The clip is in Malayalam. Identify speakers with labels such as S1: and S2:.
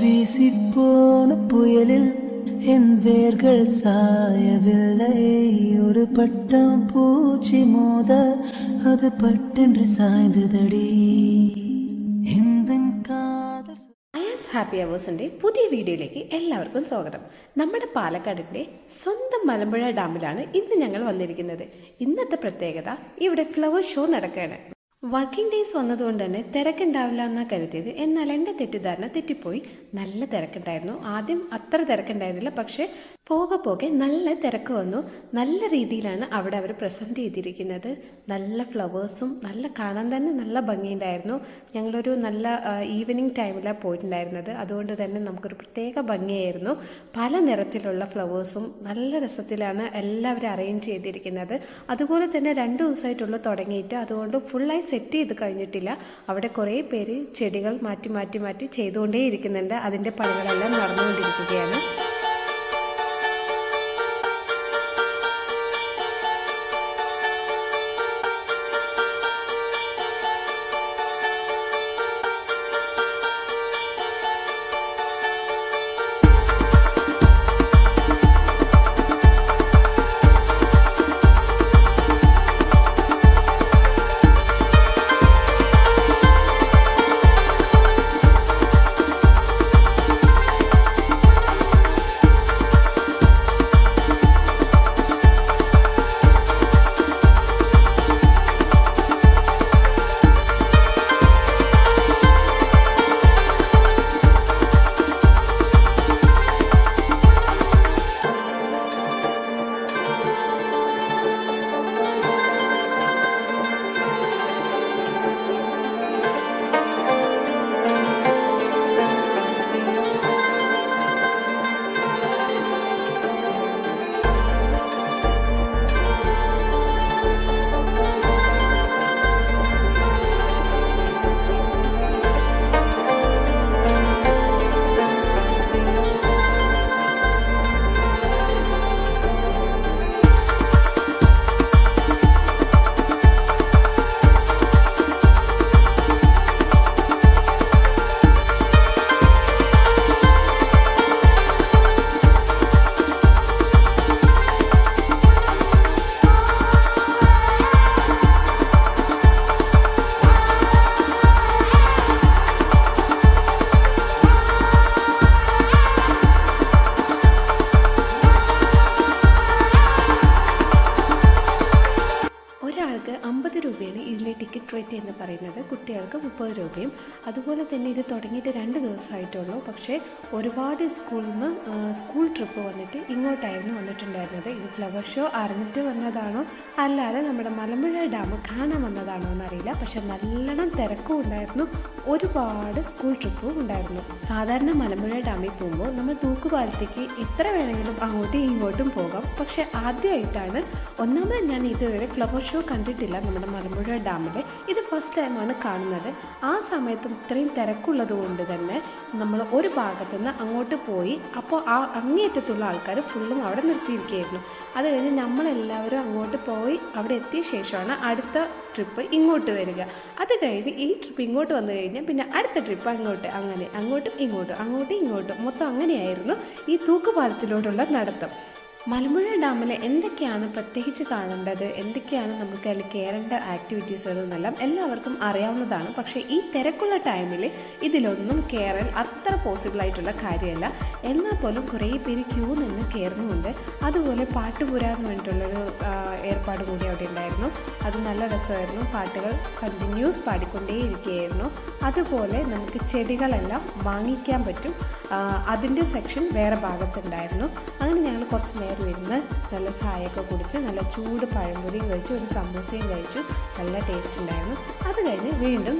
S1: வீசிப்போன புயலில் என் வேர்கள் சாயவில்லை ஒரு பட்டம் பூச்சி மோத அது பட்டென்று சாய்ந்ததடி இந்த காதல்
S2: അയാസ് ഹാപ്പി അവേഴ്സിൻ്റെ പുതിയ വീഡിയോയിലേക്ക് എല്ലാവർക്കും സ്വാഗതം നമ്മുടെ പാലക്കാടിൻ്റെ സ്വന്തം മലമ്പുഴ ഡാമിലാണ് ഇന്ന് ഞങ്ങൾ വന്നിരിക്കുന്നത് ഇന്നത്തെ പ്രത്യേകത ഇവിടെ ഫ്ലവർ ഷോ നടക്കുകയാണ് വർക്കിംഗ് ഡേയ്സ് വന്നതുകൊണ്ട് തന്നെ തിരക്കുണ്ടാവില്ല എന്നാണ് കരുതിയത്. എന്നാൽ എന്റെ തെറ്റിദ്ധാരണ തെറ്റിപ്പോയി. നല്ല തിരക്കുണ്ടായിരുന്നു. ആദ്യം അത്ര തിരക്കുണ്ടായിരുന്നില്ല. പക്ഷേ പോകെ പോകെ നല്ല തിരക്ക് വന്നു. നല്ല രീതിയിലാണ് അവിടെ അവർ പ്രസന്റ് ചെയ്തിരിക്കുന്നത്. നല്ല ഫ്ലവേഴ്സും നല്ല കാണാൻ തന്നെ നല്ല ഭംഗിയുണ്ടായിരുന്നു. ഞങ്ങളൊരു നല്ല ഈവനിങ് ടൈമിലാണ് പോയിട്ടുണ്ടായിരുന്നത്. അതുകൊണ്ട് തന്നെ നമുക്കൊരു പ്രത്യേക ഭംഗിയായിരുന്നു. പല നിറത്തിലുള്ള ഫ്ലവേഴ്സും നല്ല രസത്തിലാണ് എല്ലാവരും അറേഞ്ച് ചെയ്തിരിക്കുന്നത്. അതുപോലെ തന്നെ രണ്ട് ദിവസമായിട്ടുള്ള തുടങ്ങിയിട്ട്. അതുകൊണ്ട് ഫുള്ളായി സെറ്റ് ചെയ്ത് കഴിഞ്ഞിട്ടില്ല. അവിടെ കുറേ പേര് ചെടികൾ മാറ്റി മാറ്റി മാറ്റി ചെയ്തുകൊണ്ടേ ഇരിക്കുന്നുണ്ട് അതിന്റെ പണികളെല്ലാം നടന്നുകൊണ്ടിരിക്കുകയാണ്. ഒരാൾക്ക് അമ്പത് രൂപയാണ് ഇതിലെ ടിക്കറ്റ് റേറ്റ് എന്ന് പറയുന്നത്. കുട്ടികൾക്ക് മുപ്പത് രൂപയും. അതുപോലെ തന്നെ ഇത് തുടങ്ങിയിട്ട് രണ്ട് ദിവസമായിട്ടുള്ളൂ. പക്ഷേ ഒരുപാട് സ്കൂളിൽ നിന്ന് സ്കൂൾ ട്രിപ്പ് വന്നിട്ട് ഇങ്ങോട്ടായിരുന്നു വന്നിട്ടുണ്ടായിരുന്നത്. ഇത് ഫ്ലവർ ഷോ അറിഞ്ഞിട്ട് വന്നതാണോ? അല്ലാതെ നമ്മുടെ മലമ്പുഴ ഡാം കാണാൻ വന്നതാണോ എന്നറിയില്ല. പക്ഷെ നല്ലോണം തിരക്കും ഉണ്ടായിരുന്നു. ഒരുപാട് സ്കൂൾ ട്രിപ്പും ഉണ്ടായിരുന്നു. സാധാരണ മലമ്പുഴ ഡാമിൽ പോകുമ്പോൾ നമ്മൾ തൂക്കുപാലത്തേക്ക് എത്ര വേണമെങ്കിലും അങ്ങോട്ടും ഇങ്ങോട്ടും പോകാം. പക്ഷെ ആദ്യമായിട്ടാണ് ഒന്നാമത് ഞാൻ ഇതുവരെ ഫ്ലവർ ഷോ കണ്ടിട്ടില്ല നമ്മുടെ മലമ്പുഴ ഡാമിൽ ഇത് ഫസ്റ്റ് ടൈമാണ് കാണുന്നത്. ആ സമയത്ത് ഇത്രയും തിരക്കുള്ളത് കൊണ്ട് തന്നെ നമ്മൾ ഒരു ഭാഗത്തുനിന്ന് അങ്ങോട്ട് പോയി അപ്പോൾ ആ അങ്ങേയറ്റത്തുള്ള ആൾക്കാർ ഫുള്ളും അവിടെ നിർത്തിയിരിക്കുകയായിരുന്നു. അത് കഴിഞ്ഞ് നമ്മളെല്ലാവരും അങ്ങോട്ട് പോയി അവിടെ എത്തിയ ശേഷമാണ് അടുത്ത ട്രിപ്പ് ഇങ്ങോട്ട് വരിക. അത് കഴിഞ്ഞ് ഈ ട്രിപ്പ് ഇങ്ങോട്ട് വന്നു കഴിഞ്ഞാൽ പിന്നെ അടുത്ത ട്രിപ്പ് അങ്ങോട്ട് അങ്ങനെ അങ്ങോട്ടും ഇങ്ങോട്ടും അങ്ങോട്ടും ഇങ്ങോട്ടും. മൊത്തം അങ്ങനെയായിരുന്നു ഈ തൂക്കുപാലത്തിലൂടെയുള്ള നടത്തം. മലമ്പുഴ ഡാമിൽ എന്തൊക്കെയാണ് പ്രത്യേകിച്ച് കാണേണ്ടത്? എന്തൊക്കെയാണ് നമുക്ക് അതിൽ കയറേണ്ട ആക്ടിവിറ്റീസുകൾ എന്നെല്ലാം എല്ലാവർക്കും അറിയാവുന്നതാണ്. പക്ഷേ ഈ തിരക്കുള്ള ടൈമിൽ ഇതിലൊന്നും കയറാൻ അത്ര പോസിബിൾ ആയിട്ടുള്ള കാര്യമല്ല. എന്നാൽ പോലും കുറേ പേര് ക്യൂ നിന്ന് കയറുന്നുണ്ട് അതുപോലെ പാട്ടുപുരാന്ന് വേണ്ടിയിട്ടുള്ളൊരു ഏർപ്പാട് കൂടി അവിടെ ഉണ്ടായിരുന്നു. അത് നല്ല രസമായിരുന്നു. പാട്ടുകൾ കണ്ടിന്യൂസ് പാടിക്കൊണ്ടേയിരിക്കുകയായിരുന്നു. അതുപോലെ നമുക്ക് ചെടികളെല്ലാം വാങ്ങിക്കാൻ പറ്റും. അതിന്റെ സെക്ഷൻ വേറെ ഭാഗത്തുണ്ടായിരുന്നു. അങ്ങനെ ഞങ്ങൾ കുറച്ച് നേരം എല്ലാവരും ഇരുന്ന് നല്ല ചായയൊക്കെ കുടിച്ച് നല്ല ചൂട് പഴംപൊരിയും കഴിച്ചു ഒരു സമൂസയും കഴിച്ചു. നല്ല ടേസ്റ്റ് ഉണ്ടായിരുന്നു. അത് കഴിഞ്ഞ് വീണ്ടും